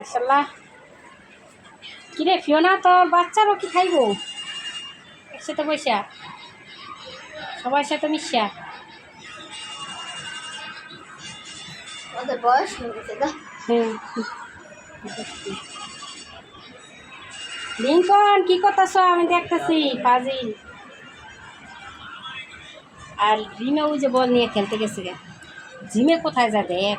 মাশাল্লাহ কিরে ফিওনা তোর বাচ্চারও কি খাইবো? একসাথে বৈশা সবার সাথে মিশা ওদের বয়স হয়ে লিঙ্কন কি করতেছ? আমি দেখতেছি ফাজিল আর রিমে ওই যে বল নিয়ে খেলতে গেছে গে জিমে কোথায় যা দেখ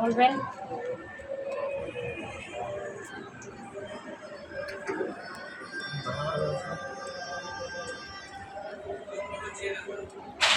বল দিয়ে। লিওনে? ডর